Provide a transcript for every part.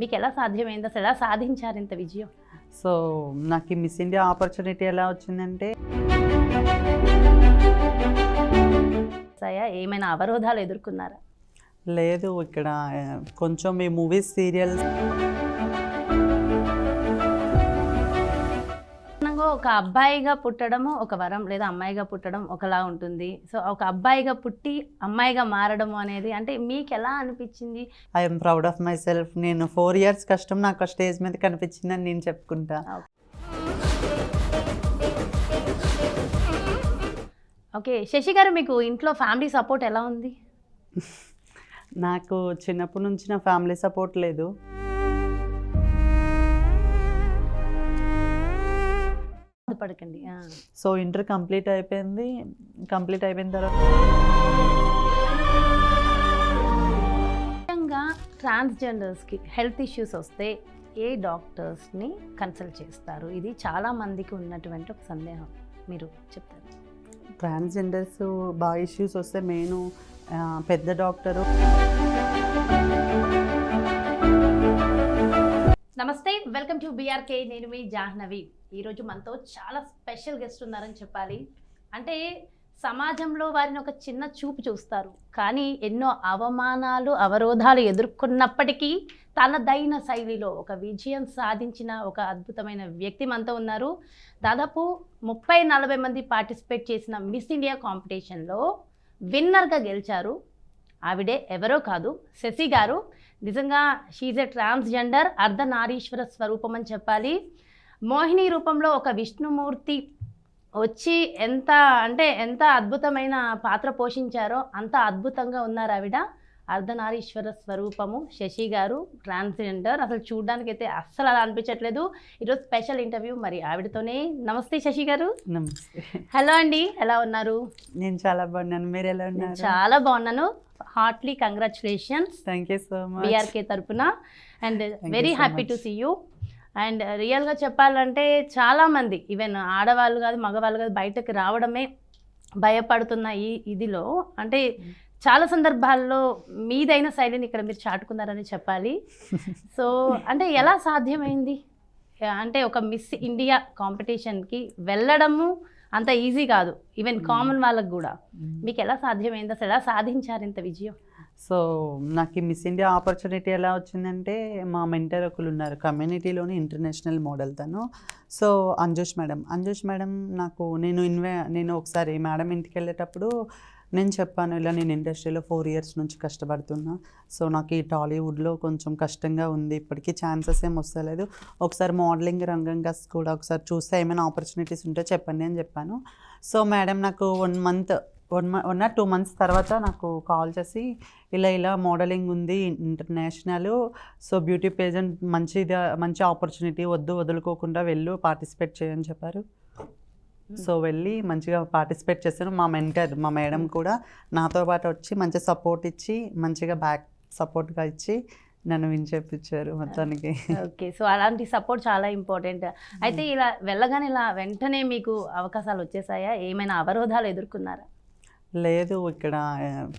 మీకు ఎలా సాధ్యమైంది? అసలు ఎలా సాధించారు ఇంత విజయం? సో నాకు ఈ మిస్ ఇండియా ఆపర్చునిటీ ఎలా వచ్చిందంటే సాయా ఏమైనా అవరోధాలు ఎదుర్కొన్నారా? లేదు ఇక్కడ కొంచెం ఈ మూవీస్ సీరియల్స్ ఒక అబ్బాయిగా పుట్టడము ఒక వరం లేదా అమ్మాయిగా పుట్టడం ఒకలా ఉంటుంది. సో ఒక అబ్బాయిగా పుట్టి అమ్మాయిగా మారడం అనేది అంటే మీకు ఎలా అనిపించింది? I'm proud of myself నేను ఫోర్ ఇయర్స్ కష్టం నాకు స్టేజ్ మీద కనిపించిందని నేను చెప్పుకుంటా. ఓకే శశి గారు మీకు ఇంట్లో ఫ్యామిలీ సపోర్ట్ ఎలా ఉంది? నాకు చిన్నప్పటి నుంచి నా ఫ్యామిలీ సపోర్ట్ లేదు. పడకండి సో ఇంటర్ కంప్లీట్ అయిపోయింది. కంప్లీట్ అయిపోయిన తర్వాత ముఖ్యంగా ట్రాన్స్జెండర్స్కి హెల్త్ ఇష్యూస్ వస్తే ఏ డాక్టర్స్ని కన్సల్ట్ చేస్తారు? ఇది చాలా మందికి ఉన్నటువంటి ఒక సందేహం. మీరు చెప్తారు? ట్రాన్స్జెండర్స్ బాగా ఇష్యూస్ వస్తే మెయిన్ పెద్ద డాక్టరు. నమస్తే వెల్కమ్ టు బీఆర్కే. నేను మీ జాహ్నవి. ఈరోజు మనతో చాలా స్పెషల్ గెస్ట్ ఉన్నారని చెప్పాలి. అంటే సమాజంలో వారిని ఒక చిన్న చూపు చూస్తారు. కానీ ఎన్నో అవమానాలు అవరోధాలు ఎదుర్కొన్నప్పటికీ తనదైన శైలిలో ఒక విజయం సాధించిన ఒక అద్భుతమైన వ్యక్తి మనతో ఉన్నారు. దాదాపు ముప్పై నలభై మంది పార్టిసిపేట్ చేసిన మిస్ ఇండియా కాంపిటీషన్లో విన్నర్గా గెలిచారు. ఆవిడే ఎవరో కాదు శశి గారు. నిజంగా షీజ్ ఎ ట్రాన్స్జెండర్ అర్ధనారీశ్వర స్వరూపం అని చెప్పాలి. మోహిని రూపంలో ఒక విష్ణుమూర్తి వచ్చి ఎంత అంటే ఎంత అద్భుతమైన పాత్ర పోషించారో అంత అద్భుతంగా ఉన్నారు ఆవిడ. అర్ధనారీశ్వర స్వరూపము. శశి గారు ట్రాన్స్జెండర్. అసలు చూడడానికి అయితే అస్సలు అలా అనిపించట్లేదు. ఈరోజు స్పెషల్ ఇంటర్వ్యూ మరి ఆవిడతోనే. నమస్తే శశి గారు. నమస్తే. హలో అండి. ఎలా ఉన్నారు? నేను చాలా బాగున్నాను. మీరు ఎలా నేను ఉన్నారు? చాలా బాగున్నాను. Heartly congratulations. Thank you so much BRK తరపున. And very happy to. See you. And రియల్గా చెప్పాలంటే చాలామంది ఈవెన్ ఆడవాళ్ళు కాదు మగవాళ్ళు కాదు బయటకు రావడమే భయపడుతున్న ఈ ఇదిలో అంటే చాలా సందర్భాల్లో మీదైన శైలిని ఇక్కడ మీరు చాటుకున్నారని చెప్పాలి. సో అంటే ఎలా సాధ్యమైంది? అంటే ఒక మిస్ ఇండియా కాంపిటీషన్కి వెళ్ళడము అంత ఈజీ కాదు ఈవెన్. కామన్ వాళ్ళకు కూడా. మీకు ఎలా సాధ్యమైంది? అసలు ఎలా సాధించారు ఇంత విజయం? సో నాకు ఈ మిస్ ఇండియా ఆపర్చునిటీ ఎలా వచ్చిందంటే మా మెంటర్ ఒకరు ఉన్నారు కమ్యూనిటీలోని ఇంటర్నేషనల్ మోడల్ తను. So Anjush madam. Anjush madam నాకు నేను ఇన్వే నేను ఒకసారి మేడం ఇంటికి వెళ్ళేటప్పుడు నేను చెప్పాను ఇలా నేను ఇండస్ట్రీలో ఫోర్ ఇయర్స్ నుంచి కష్టపడుతున్నా. సో నాకు ఈ టాలీవుడ్లో కొంచెం కష్టంగా ఉంది ఇప్పటికీ ఛాన్సెస్ ఏం వస్తలేదు. ఒకసారి మోడలింగ్ రంగంగా కూడా ఒకసారి చూస్తే ఏమైనా ఆపర్చునిటీస్ ఉంటే చెప్పండి అని చెప్పాను. సో మేడం నాకు one month one one or two months తర్వాత నాకు కాల్ చేసి ఇలా ఇలా మోడలింగ్ ఉంది ఇంటర్నేషనల్ సో బ్యూటీ పేజెంట్ మంచిది మంచి ఆపర్చునిటీ వద్దు వదులుకోకుండా వెళ్ళు పార్టిసిపేట్ చేయని చెప్పారు. సో వెళ్ళి మంచిగా పార్టిసిపేట్ చేశాను. మా మెంటర్ మా మేడం కూడా నాతో పాటు వచ్చి మంచి సపోర్ట్ ఇచ్చి మంచిగా బ్యాక్ సపోర్ట్గా ఇచ్చి నన్ను విన్ చేపించారు మొత్తానికి. ఓకే. సో అలాంటి సపోర్ట్ చాలా ఇంపార్టెంట్. అయితే ఇలా వెళ్ళగానే ఇలా వెంటనే మీకు అవకాశాలు వచ్చేసాయా? ఏమైనా అవరోధాలు ఎదుర్కొన్నారా? లేదు ఇక్కడ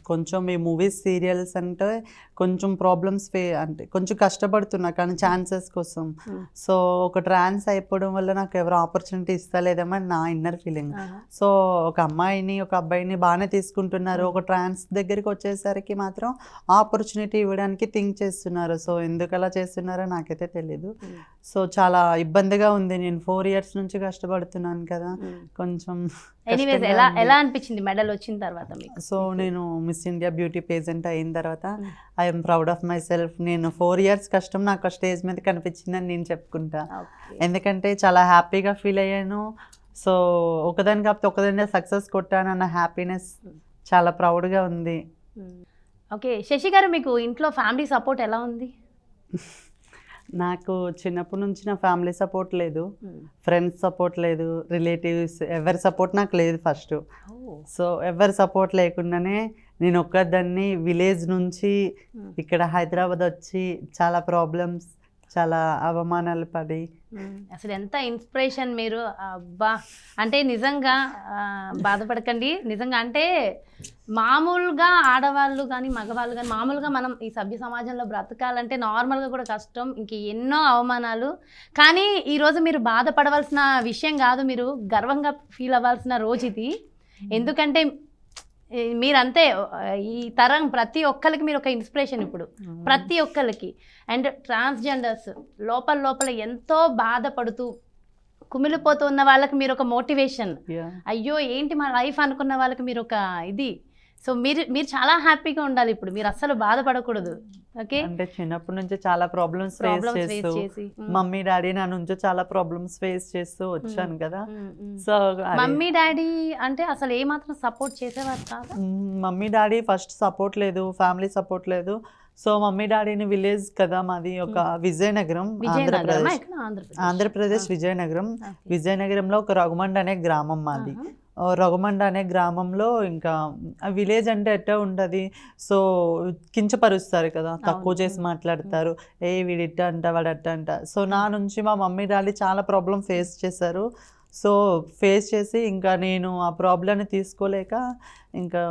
కొంచెం ఈ మూవీస్ సీరియల్స్ అంటే కొంచెం ప్రాబ్లమ్స్ ఫే అంటే కొంచెం కష్టపడుతున్నా కానీ ఛాన్సెస్ కోసం. సో ఒక ట్రాన్స్ అయిపోవడం వల్ల నాకు ఎవరు ఆపర్చునిటీ ఇస్తలేదేమని నా ఇన్నర్ ఫీలింగ్. సో ఒక అమ్మాయిని ఒక అబ్బాయిని బాగానే తీసుకుంటున్నారు. ఒక ట్రాన్స్ దగ్గరికి వచ్చేసరికి మాత్రం ఆపర్చునిటీ ఇవ్వడానికి థింక్ చేస్తున్నారు. సో ఎందుకు అలా చేస్తున్నారో నాకైతే తెలీదు. సో చాలా ఇబ్బందిగా ఉంది. నేను ఫోర్ ఇయర్స్ నుంచి కష్టపడుతున్నాను కదా. కొంచెం ఎలా. ఎలా అనిపించింది మెడల్? వచ్చిన తర్వాత మీకు. సో నేను మిస్ ఇండియా బ్యూటీ పేజెంట్ అయిన తర్వాత. I'm proud of myself. నేను ఫోర్ ఇయర్స్ కష్టం నాకు స్టేజ్ మీద కనిపించిందని నేను చెప్పుకుంటా. ఎందుకంటే చాలా హ్యాపీగా ఫీల్ అయ్యాను. సో ఒకదాని కాకపోతే ఒకదాని సక్సెస్ కొట్టానన్న హ్యాపీనెస్ చాలా ప్రౌడ్గా ఉంది. ఓకే. శశి గారు మీకు ఇంట్లో ఫ్యామిలీ సపోర్ట్ ఎలా ఉంది? నాకు చిన్నప్పటి నుంచి నా ఫ్యామిలీ సపోర్ట్ లేదు ఫ్రెండ్స్ సపోర్ట్ లేదు రిలేటివ్స్ ఎవరి సపోర్ట్ నాకు లేదు ఫస్ట్ Oh. సో ఎవరి సపోర్ట్ లేకుండానే నేను ఒక్కదాన్ని విలేజ్ నుంచి Hmm. ఇక్కడ హైదరాబాద్ వచ్చి చాలా ప్రాబ్లమ్స్ చాలా అవమానాలు పడి. అసలు ఎంత ఇన్స్పిరేషన్ మీరు? అబ్బా! అంటే నిజంగా బాధపడకండి. నిజంగా అంటే మామూలుగా ఆడవాళ్ళు కానీ మగవాళ్ళు కానీ మామూలుగా మనం ఈ సభ్య సమాజంలో బ్రతకాలంటే నార్మల్గా కూడా కష్టం ఇంక ఎన్నో అవమానాలు. కానీ ఈరోజు మీరు బాధపడవలసిన విషయం కాదు మీరు గర్వంగా ఫీల్ అవ్వాల్సిన రోజు ఇది. ఎందుకంటే మీరంతే ఈ తరం ప్రతి ఒక్కరికి మీరు ఒక ఇన్స్పిరేషన్ ఇప్పుడు. ప్రతి ఒక్కరికి అండ్ ట్రాన్స్జెండర్స్ లోపల లోపల ఎంతో బాధపడుతూ కుమిలిపోతూ ఉన్న వాళ్ళకి మీరు ఒక మోటివేషన్. అయ్యో ఏంటి మా లైఫ్ అనుకున్న వాళ్ళకి మీరు ఒక ఇది. సో మీరు మీరు చాలా హ్యాపీగా ఉండాలి ఇప్పుడు. మీరు అస్సలు బాధపడకూడదు. ఓకే? అంటే చిన్నప్పటి నుంచి చాలా ప్రాబ్లమ్స్ ఫేస్ చేస్తూ చేసి మ్మ్. మమ్మీ డాడీ నా నుంచి చాలా ప్రాబ్లమ్స్ ఫేస్ చేస్తూ వచ్చాను కదా. సో మమ్మీ డాడీ అంటే అసలు ఏ మాత్రం సపోర్ట్ చేసేవారు కాదా? మమ్మీ డాడీ ఫస్ట్ సపోర్ట్ లేదు ఫ్యామిలీ సపోర్ట్ లేదు. సో మమ్మీ డాడీని విలేజ్ కదా మాది ఒక విజయనగరం ఆంధ్రప్రదేశ్. ఆంధ్రప్రదేశ్. విజయనగరం. విజయనగరంలో ఒక రఘుమండ్ అనే గ్రామం మాది. రఘుమండ అనే గ్రామంలో ఇంకా విలేజ్ అంటే ఎట్టా ఉంటుంది. సో కించపరుస్తారు కదా తక్కువ. చేసి మాట్లాడతారు. ఏ వీడిట్ట అంట వాడట్ట అంట సో నా నుంచి మా మమ్మీ డాడీ చాలా ప్రాబ్లం ఫేస్ చేశారు. సో ఫేస్ చేసి ఇంకా నేను ఆ ప్రాబ్లమ్ని తీసుకోలేక ఇంకా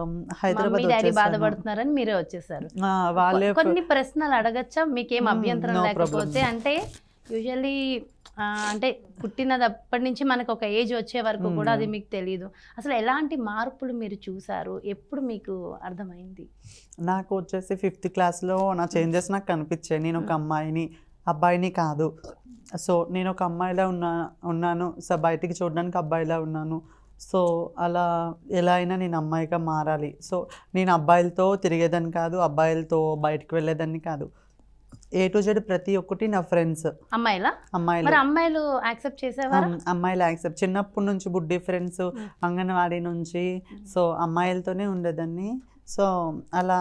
హైదరాబాద్ డాడీ. బాధపడుతున్నారని మీరే వచ్చేసారు. వాళ్ళే కొన్ని ప్రశ్నలు అడగచ్చా? మీకేం అభ్యంతరం లేకపోతే. అంటే యూజువల్లీ అంటే పుట్టినదప్పటి నుంచి మనకు ఒక ఏజ్ వచ్చే వరకు కూడా. అది మీకు తెలియదు అసలు ఎలాంటి మార్పులు మీరు చూసారు? ఎప్పుడు మీకు అర్థమైంది? నాకు వచ్చేసి ఫిఫ్త్ క్లాస్లో నా చేంజెస్ నాకు కనిపించాయి. నేను ఒక అమ్మాయిని అబ్బాయిని కాదు. సో నేను ఒక అమ్మాయిలా ఉన్నా ఉన్నాను. సో బయటికి చూడడానికి అబ్బాయిలా ఉన్నాను. సో అలా ఎలా అయినా నేను అమ్మాయిగా మారాలి. సో నేను అబ్బాయిలతో తిరిగేదాన్ని కాదు అబ్బాయిలతో బయటికి వెళ్ళేదాన్ని కాదు. ఏ టు జెడ్ ప్రతి ఒక్కటి నా ఫ్రెండ్స్ అమ్మాయిలా? అమ్మాయిలు. మరి అమ్మాయిలు యాక్సెప్ట్ చేసేవారా? అమ్- అమ్మాయిలు యాక్సెప్ట్ చిన్నప్పటి నుంచి బుడ్డి ఫ్రెండ్స్. అంగన్వాడీ నుంచి. సో అమ్మాయిలతోనే ఉండేదాన్ని. సో అలా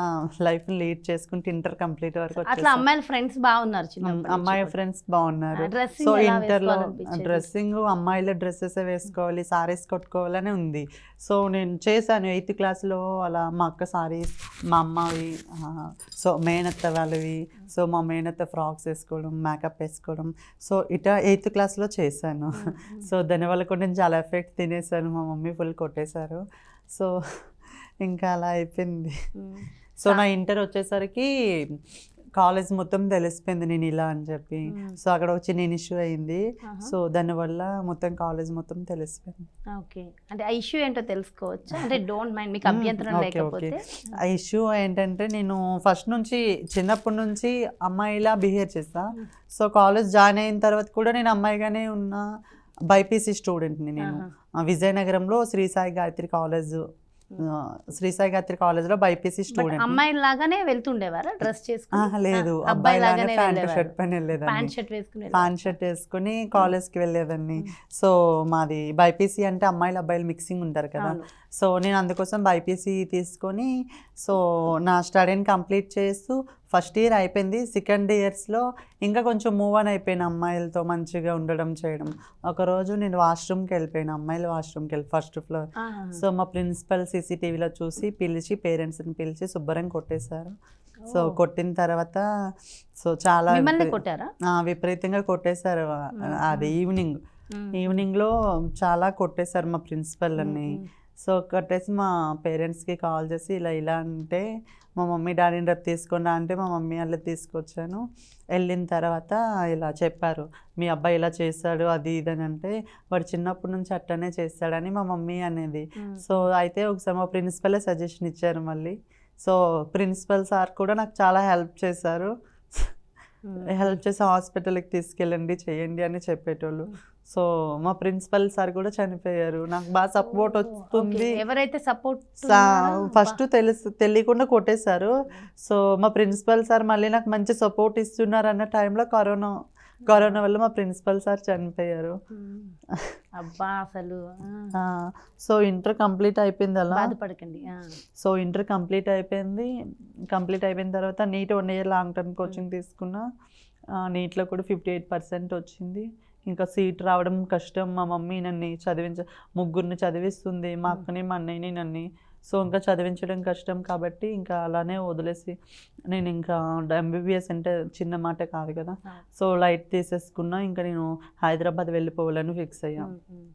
లైఫ్ లీడ్ చేసుకుంటూ ఇంటర్ కంప్లీట్ వరకు అట్లా. అమ్మాయిల ఫ్రెండ్స్ బాగున్నారు అమ్మాయి. ఫ్రెండ్స్ బాగున్నారు సో ఇంటర్లో? డ్రెస్సింగ్ అమ్మాయిల డ్రెస్సెస్ వేసుకోవాలి సారీస్ కొట్టుకోవాలని ఉంది సో నేను చేశాను ఎయిత్ క్లాస్లో అలా మా అక్క సారీస్ మా అమ్మవి సో మేనత్త వాళ్ళవి సో మా మేనత్త ఫ్రాక్స్ వేసుకోవడం మేకప్ వేసుకోవడం సో ఇట ఎయిత్ క్లాస్లో చేశాను. సో దానివల్ల కూడా నేను చాలా ఎఫెక్ట్ తినేసాను మా మమ్మీ ఫుల్ కొట్టేశారు సో ఇంకా అలా అయిపోయింది. సో నా ఇంటర్ వచ్చేసరికి కాలేజ్ మొత్తం తెలిసిపోయింది నేను ఇలా అని చెప్పి. సో అక్కడ ఒక చిన్న ఇష్యూ అయింది. సో దానివల్ల మొత్తం కాలేజ్ మొత్తం తెలిసిపోయింది. ఓకే. అంటే ఆ ఇష్యూ ఏంటో తెలుసుకోవచ్చా? అంటే డోంట్ మైండ్ మీకు. అభ్యంతరం లేకపోతే? ఆ ఇష్యూ ఏంటంటే నేను ఫస్ట్ నుంచి చిన్నప్పటి నుంచి అమ్మాయిలా బిహేవ్ చేస్తా. సో కాలేజ్ జాయిన్ అయిన తర్వాత కూడా నేను అమ్మాయిగానే ఉన్నా. బైపీసీ స్టూడెంట్ని నేను. విజయనగరంలో శ్రీ సాయి గాయత్రి కాలేజ్ ఆ, శ్రీ సాయి గాయత్రి కాలేజ్లో బైపీసీ స్టూడెంట్. అమ్మాయి లాగానే వెళ్తుండేవారా డ్రెస్ చేసుకుని. లేదు. అబ్బాయి లాగానే ప్యాంట్ షర్ట్ పని వెళ్ళేదాన్ని. ప్యాంట్ షర్ట్ వేసుకుని ప్యాంట్ షర్ట్ వేసుకుని కాలేజ్కి వెళ్ళేదాన్ని. మ్మ్. సో మాది బైపీసీ అంటే అమ్మాయిలు అబ్బాయిలు మిక్సింగ్ ఉంటారు కదా. సో నేను అందుకోసం బైపీసీ తీసుకొని సో నా స్టడీని కంప్లీట్ చేస్తూ ఫస్ట్ ఇయర్ అయిపోయింది సెకండ్ ఇయర్స్లో ఇంకా కొంచెం మూవ్ అని అయిపోయిన అమ్మాయిలతో మంచిగా ఉండడం చేయడం ఒకరోజు నేను వాష్రూమ్కి వెళ్ళిపోయాను అమ్మాయిలు వాష్రూమ్కి వెళ్ళి ఫస్ట్ ఫ్లోర్. సో మా ప్రిన్సిపల్ సీసీటీవీలో చూసి పిలిచి పేరెంట్స్ని పిలిచి శుభ్రంగా కొట్టేశారు సో. కొట్టిన తర్వాత సో చాలా విపరీతంగా కొట్టేశారు. అది ఈవినింగ్. ఈవినింగ్లో చాలా కొట్టేశారు మా ప్రిన్సిపల్ అన్ని మ్మ్. సో కొట్టేసి మా పేరెంట్స్కి కాల్ చేసి ఇలా ఇలా అంటే మా మమ్మీ డాడీని రేపు తీసుకున్నా అంటే మా మమ్మీ వాళ్ళని తీసుకొచ్చాను వెళ్ళిన తర్వాత ఇలా చెప్పారు మీ అబ్బాయి ఇలా చేశాడు అది ఇది అని అంటే వాడు చిన్నప్పటి నుంచి అట్టనే చేస్తాడని మా మమ్మీ అనేది. సో అయితే ఒకసారి మా ప్రిన్సిపలే సజెషన్ ఇచ్చారు మళ్ళీ సో ప్రిన్సిపల్ సార్ కూడా నాకు చాలా హెల్ప్ చేశారు. హెల్ప్ చేసి హాస్పిటల్కి తీసుకెళ్ళండి చేయండి అని చెప్పేటోళ్ళు. సో మా ప్రిన్సిపల్ సార్ కూడా చనిపోయారు. నాకు బాగా సపోర్ట్ వస్తుంది. ఎవరైతే సపోర్ట్ ఫస్ట్ తెలుసు తెలియకుండా కొట్టేశారు. సో మా ప్రిన్సిపల్ సార్ మళ్ళీ నాకు మంచి సపోర్ట్ ఇస్తున్నారు అన్న టైంలో కరోనా కరోనా వల్ల మా ప్రిన్సిపల్ సార్ చనిపోయారు. అబ్బా అసలు సో ఇంటర్ కంప్లీట్ అయిపోయింది అలా? బాధపడకండి. సో ఇంటర్ కంప్లీట్ అయిపోయింది. కంప్లీట్ అయిపోయిన తర్వాత NEET one year long term coaching తీసుకున్నా. నీట్లో కూడా ఫిఫ్టీ ఎయిట్ పర్సెంట్ వచ్చింది. ఇంకా సీట్ రావడం కష్టం. మా మమ్మీ నన్ను చదివించ ముగ్గురిని చదివిస్తుంది. మా అక్కని మా అన్నయ్యని నన్ను సో ఇంకా చదివించడం కష్టం కాబట్టి ఇంకా అలానే వదిలేసి నేను ఇంకా ఎంబీబీఎస్ అంటే చిన్న మాట కాదు కదా. సో లైట్ తీసేసుకున్నా ఇంకా నేను హైదరాబాద్ వెళ్ళిపోవాలని ఫిక్స్ అయ్యా ఉమ్, ఉమ్.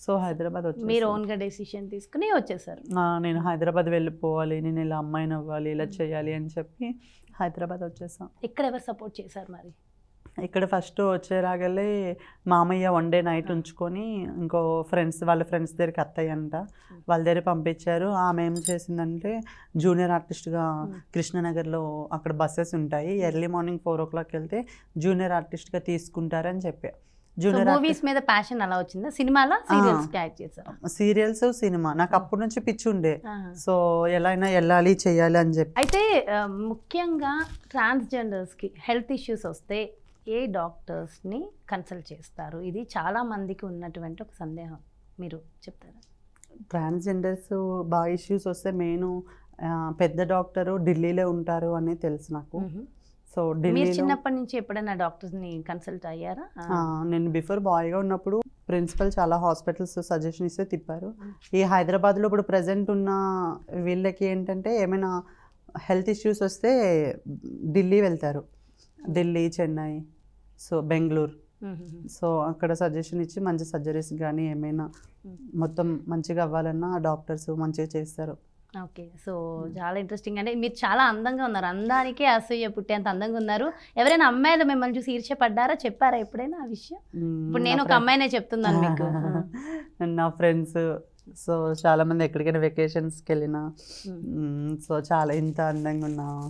సో హైదరాబాద్ మీరు వచ్చి ఓన్గా డెసిషన్ తీసుకుని వచ్చేసారు నేను హైదరాబాద్ వెళ్ళిపోవాలి నేను ఇలా అమ్మాయిని అవ్వాలి ఇలా. చేయాలి అని చెప్పి హైదరాబాద్ వచ్చేసాం ఇక్కడ ఎవరు సపోర్ట్ చేశారు మరి ఇక్కడ ఫస్ట్ వచ్చేరాగలే మామయ్య వన్ డే నైట్ ఉంచుకొని ఇంకో ఫ్రెండ్స్ వాళ్ళ ఫ్రెండ్స్ దగ్గరికి అత్తయ్య అంట వాళ్ళ దగ్గర పంపించారు. ఆమె ఏం చేసిందంటే జూనియర్ ఆర్టిస్ట్గా. కృష్ణనగర్లో అక్కడ బస్సెస్ ఉంటాయి. Early morning four o'clock వెళ్తే జూనియర్ ఆర్టిస్ట్గా తీసుకుంటారని చెప్పా. జూనియర్ మూవీస్ మీద ప్యాషన్ అలా వచ్చిందా? సినిమాలో? సీరియల్స్ చేశారు సీరియల్స్ సినిమా. నాకు. అప్పటి నుంచి పిచ్చి ఉండే. సో ఎలా అయినా వెళ్ళాలి చేయాలి అని చెప్పి. అయితే ముఖ్యంగా ట్రాన్స్జెండర్స్కి హెల్త్ ఇష్యూస్ వస్తే ఏ డాక్టర్స్ని కన్సల్ట్ చేస్తారు? ఇది చాలా మందికి ఉన్నటువంటి ఒక సందేహం. మీరు చెప్తారా? ట్రాన్స్జెండర్స్ బాగా ఇష్యూస్ వస్తే మెయిన్ పెద్ద డాక్టరు ఢిల్లీలో ఉంటారు అని తెలుసు నాకు. సో మీరు ఢిల్లీలో చిన్నప్పటి నుంచి ఎప్పుడైనా డాక్టర్స్ని కన్సల్ట్ అయ్యారా? నేను బిఫోర్ బాయ్గా ఉన్నప్పుడు ప్రిన్సిపల్ చాలా హాస్పిటల్స్ సజెషన్ ఇస్తే తిప్పారు. ఈ హైదరాబాద్లో ఇప్పుడు ప్రజెంట్ ఉన్న వీళ్ళకి ఏంటంటే ఏమైనా హెల్త్ ఇష్యూస్ వస్తే ఢిల్లీ వెళ్తారు. ఢిల్లీ చెన్నై. సో బెంగళూరు. సో అక్కడ సజెషన్ ఇచ్చి మంచి సర్జరీస్ కానీ ఏమైనా మొత్తం మంచిగా అవ్వాలన్నా డాక్టర్స్ మంచిగా చేస్తారు. ఓకే. సో చాలా ఇంట్రెస్టింగ్ అంటే మీరు చాలా అందంగా ఉన్నారు. అందానికే అసూయ పుట్టేంత అందంగా ఉన్నారు. ఎవరైనా అమ్మాయిలు మిమ్మల్ని చూసి ఈర్ష్యపడ్డారా చెప్పారా ఎప్పుడైనా ఆ విషయం? ఇప్పుడు నేను ఒక అమ్మాయినే చెప్తున్నాను మీకు. నా ఫ్రెండ్స్ సో చాలా మంది ఎక్కడికైనా వెకేషన్స్కి వెళ్ళినా. సో చాలా ఇంత అందంగా ఉన్నావు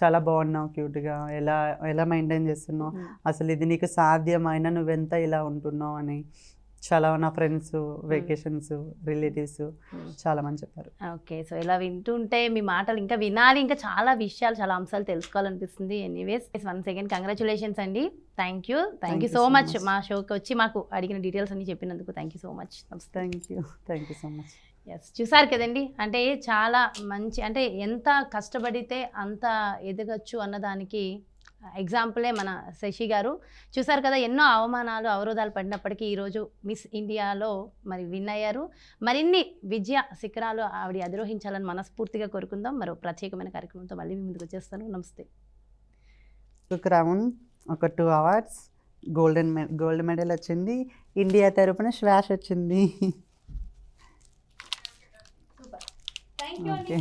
చాలా బాగున్నావు క్యూట్గా. ఎలా ఎలా మెయింటైన్ చేస్తున్నావు. అసలు ఇది నీకు సాధ్యమైన నువ్వెంత ఇలా ఉంటున్నావు అని చాలా నా ఫ్రెండ్స్ వెకేషన్స్ రిలేటివ్స్. చాలా మంది చెప్పారు. ఓకే. సో ఇలా వింటుంటే మీ మాటలు ఇంకా వినాలి ఇంకా చాలా విషయాలు చాలా అంశాలు తెలుసుకోవాలనిపిస్తుంది. ఎనీవేస్ వన్ సెకండ్ కంగ్రాచులేషన్స్ అండి. Thank you. Thank you so much మా షోకి వచ్చి మాకు అడిగిన డీటెయిల్స్ అన్ని చెప్పినందుకు thank you so much. Thank you thank you so much yes చూసారు కదండి? అంటే చాలా మంచి అంటే ఎంత కష్టపడితే అంత ఎదగచ్చు అన్నదానికి ఎగ్జాంపులే మన శశి గారు. చూసారు కదా ఎన్నో అవమానాలు అవరోధాలు పడినప్పటికీ ఈరోజు మిస్ ఇండియాలో మరి విన్ అయ్యారు. మరిన్ని విజయ శిఖరాలు ఆవిడ అధిరోహించాలని మనస్ఫూర్తిగా కోరుకుందాం. మరో ప్రత్యేకమైన కార్యక్రమంతో మళ్ళీ మీ ముందుకు వచ్చేస్తాను. నమస్తే. ఒక క్రౌన్ ఒక two awards golden gold medal వచ్చింది. ఇండియా తరపున శ్వాస వచ్చింది. Thank okay